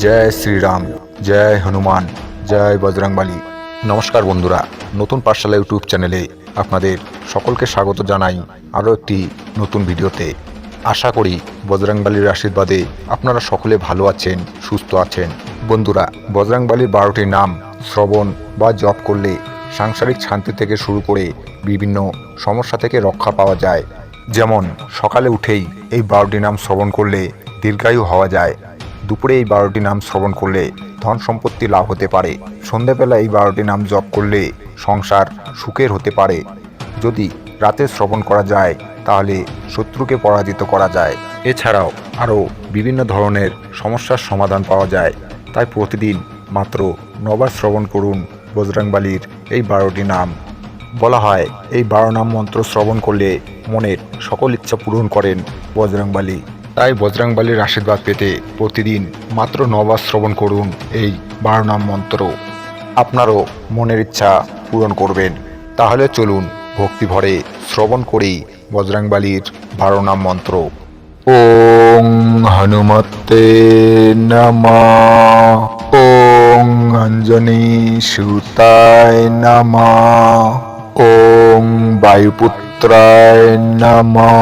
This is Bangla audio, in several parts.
জয় শ্রীরাম, জয় হনুমান, জয় বজরংবালী। নমস্কার বন্ধুরা, নতুন পাঠশালা ইউটিউব চ্যানেলে আপনাদের সকলকে স্বাগত জানাই আরও একটি নতুন ভিডিওতে। আশা করি বজরংবালির আশীর্বাদে আপনারা সকলে ভালো আছেন, সুস্থ আছেন। বন্ধুরা, বজরংবালির বারোটি নাম শ্রবণ বা জপ করলে সাংসারিক শান্তি থেকে শুরু করে বিভিন্ন সমস্যা থেকে রক্ষা পাওয়া যায়। যেমন সকালে উঠেই এই বারোটি নাম শ্রবণ করলে দীর্ঘায়ু হওয়া যায় দুপুরে এই বারোটি নাম শ্রবণ করলে ধন সম্পত্তি লাভ হতে পারে। সন্ধেবেলা এই বারোটি নাম জপ করলে সংসার সুখের হতে পারে। যদি রাতে শ্রবণ করা যায়, তাহলে শত্রুকে পরাজিত করা যায়। এছাড়াও আরও বিভিন্ন ধরনের সমস্যার সমাধান পাওয়া যায়। তাই প্রতিদিন মাত্র নবার শ্রবণ করুন বজরাংবালির এই বারোটি নাম। বলা হয়, এই বারো নাম মন্ত্র শ্রবণ করলে মনের সকল ইচ্ছা পূরণ করেন বজরংবালী। তাই বজরাংবালির আশীর্বাদ পেতে প্রতিদিন মাত্র নবার শ্রবণ করুন এই বারো নাম মন্ত্র। আপনারও মনের ইচ্ছা পূরণ করবেন। তাহলে চলুন ভক্তি ভরে শ্রবণ করেই বজরাংবালির বারো নাম মন্ত্র। ওং হনুমতে নমা। ওং অঞ্জনী সুতায় নমা। ওং বায়ুপুত্রায় নমা।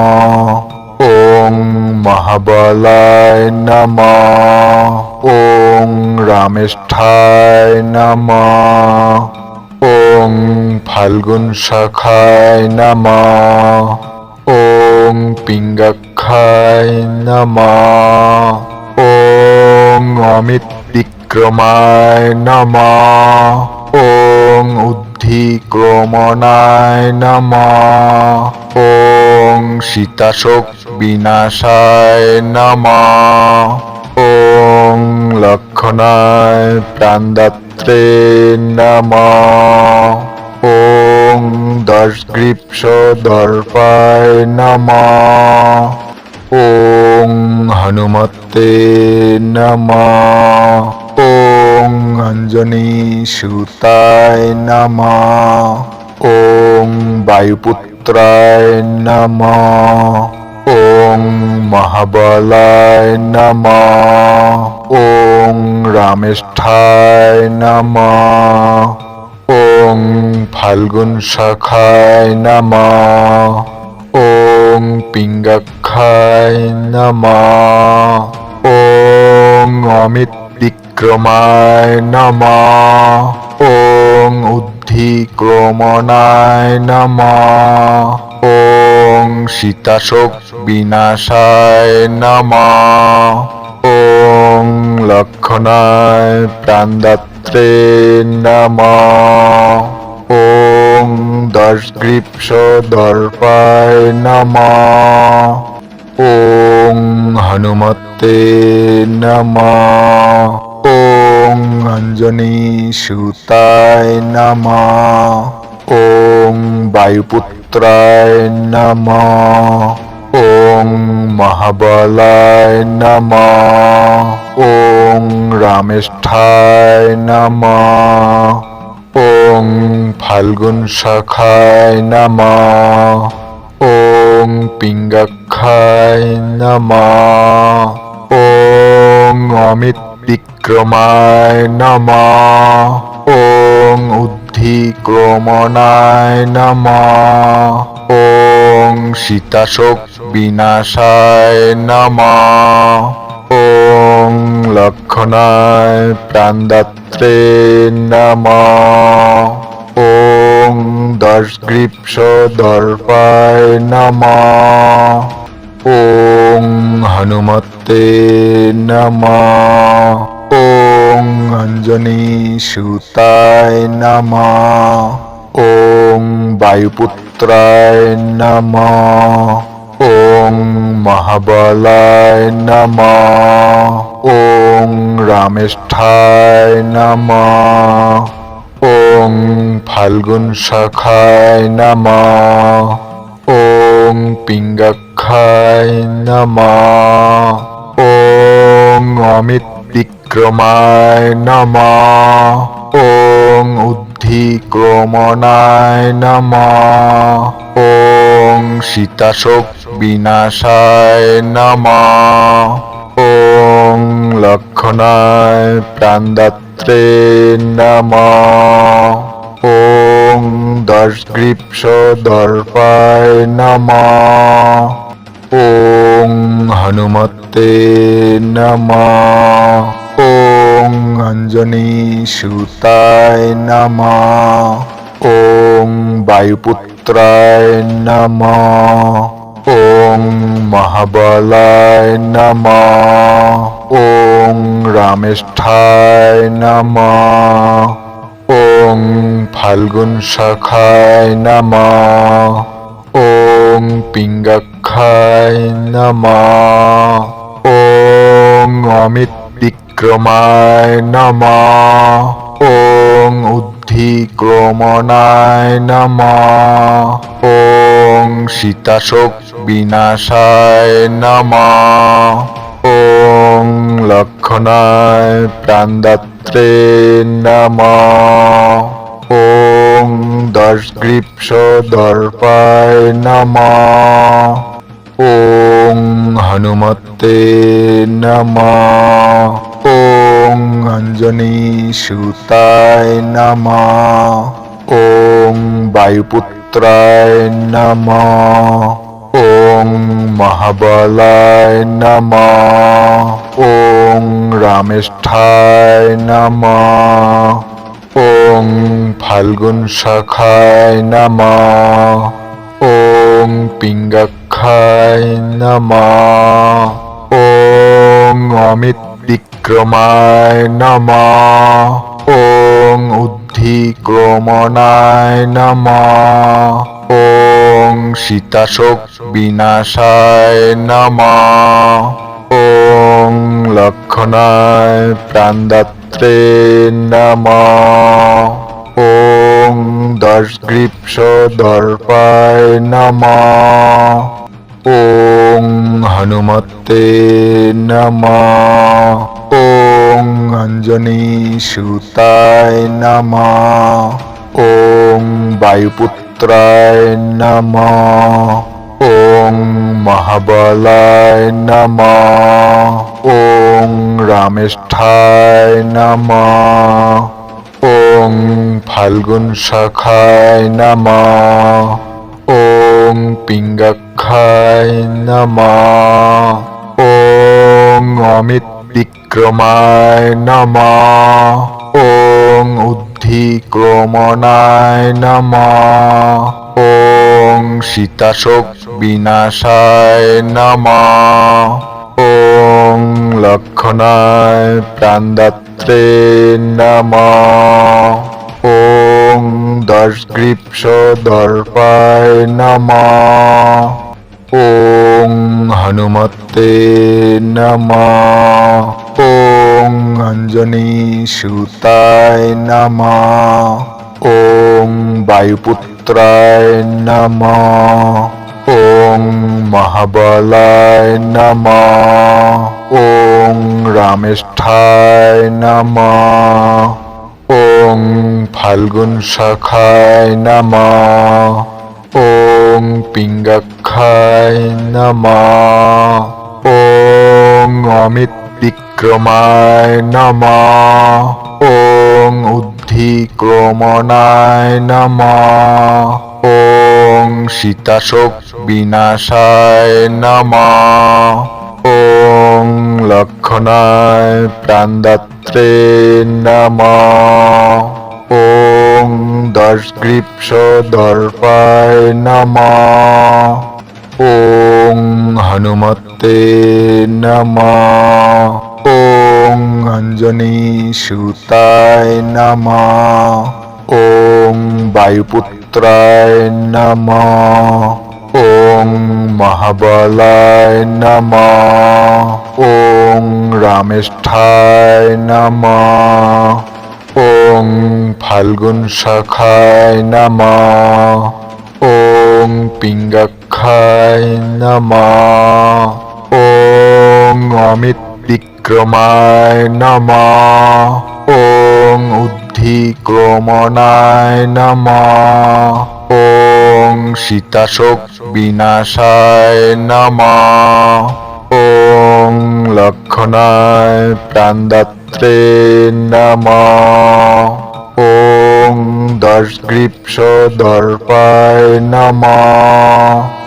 ওং মহাবলায় নমা। ওং রামেষ্ঠায় নমা। ওং ফাল্গুন শাখায় নমা। ওং পিঙ্গাক্ষায় নমা। ওং অমিত বিক্রমায় নমা। ওং উদ্ধিক্রমণায় নমা। ওং সীতাশোক বিনাশায় নমা। ওং লক্ষণায় প্রাণদাত্রে নমা। ওং দশগ্রীপস দর্পায় নমা। ওং হনুমতে নমা। ওং অঞ্জনী সুতায় নমা। ওং বায়ুপুত্রায় নমা। ওং মহাবলায় নমা। ওং রামেষ্ঠায় নমা। ওং ফাল্গুন শাখায় নমা। ওং পিঙ্গাক্ষায় নমা। ওং অমিত বিক্রমায় নমা ওং উদ্ধিক্রমণায় নমা ওং সীতাশোক বিনাশায় নমা ওং লক্ষণায় প্রাণদাত্রে নমা ওং দশগ্রীপস দর্পায় নমা ওং হনুমতে নমা ওং অঞ্জনী সুতায় নমা। ওং বায়ুপুত্রায় নমা। ওং মহাবলায় নমা। ওং রামেষ্ঠায় নমা। ওং ফাল্গুন শাখায় নমা। ওং পিঙ্গাক্ষায় নমা। ওং অমিত বিক্রমায় নমা ওং উদ্ধিক্রমণায় নমা ওং সীতাশোক বিনাশায় নমা ওং লক্ষণায় প্রাণদাত্রে নমা ওং দশগ্রীপস দর্পায় নমা ওং হনুমতে নমা ওং অঞ্জনী সুতায় নমা। ওং বায়ুপুত্রায় নমা। ওং মহাবলায় নমা। ওং রামেষ্ঠায় নমা। ওং ফাল্গুন শাখায় নমা। ওং পিঙ্গাক্ষায় নমা। ওং অমিত বিক্রমায় নমা ওং উদ্ধিক্রমণায় নমা ওং সীতাশোক বিনাশায় নমা ওং লক্ষ লক্ষণায় প্রাণদাত্রে নম ওং দশগ্রীপ্স দর্পায় নম ওং হনুমতে নম ওং অঞ্জনী সুতায় নম। ওং বায়ুপুত্রায় নম। ওং মহাবলায় নম। ওং রামেষ্ঠায় নম। ওং ফাল্গুন শাখায় নম। ওং পিঙ্গাক্ষায় নম। ওং অমিত বিক্রমায় নম, ওং উদ্ধিক্রমণায় নম, ওং সীতাশোক বিনাশায় নম, ওং লক্ষণায় প্রাণদাত্রে নম, ওং দশগ্রীপ্স দর্পায় নম। ওং হনুমতে নম। ওং অঞ্জনী সুতায় নম। ওং বায়ুপুত্রায় নম। ওং মহাবলায় নম। ওং রামেষ্ঠায় নম। ওং ফাল্গুন শাখায় নম। পিঙ্গাক্ষায় নম ওং অমিত বিক্রমায় নম ওং উদ্ধিক্রমণায় নম ওং সীতাশোক বিনাশায় নম ওং লক্ষণায় প্রাণদাত্রে নম ওং দশগ্রীপ্স দর্পায় নম। ওং হনুমতে নম। ওং অঞ্জনী সুতায় নম। ওং বায়ুপুত্রায় নম। ওং মহাবলায় নম। ওং রামেষ্ঠায় নম। শাখায় নম। ওং পিঙ্গাক্ষায় নম। ওং অমিত বিক্রমায় নম। ওং উদ্ধিক্রমণায় নম। ওং সীতাশোক বিনাশায় নম। ওং লক্ষণায় প্রাণদাত্রে নম ওং দশগ্রীপ্স দর্পায় নম ওং হনুমতে নম ওং অঞ্জনী সুতায় নম ওং বায়ুপুত্রায় নম ওং মহাবলায় নম। ওং রামেষ্ঠায় নম। ওং ফাল্গুন শাখায় নম। ওং পিঙ্গাক্ষায় নম। ওং অমিত বিক্রমায় নম। ওং উদ্ধিক্রমণায় নম। ওং সীতাশোক বিনাশায় নম। ওং লক্ষণায় প্রাণদাত্রে নম। ওং দশগ্রীপ্স দর্পায় নম। ওং হনুমতে নম। ওং অঞ্জনী সুতায় নম। ওং বায়ুপুত্রায় নম। ওং মহাবলায় নম। ওং রামেষ্ঠায় নম। ওং ফাল্গুন শাখায় নম। ওং পিঙ্গাক্ষায় নম। ওং অমিত বিক্রমায় নম। ওং উদ্ধিক্রমণায় নম। ওং সীতাশোক বিনাশায় নম। ওং লক্ষণায় প্রাণদাত্রে নম। ওং দশগ্রীপ্স দর্পায় নমঃ।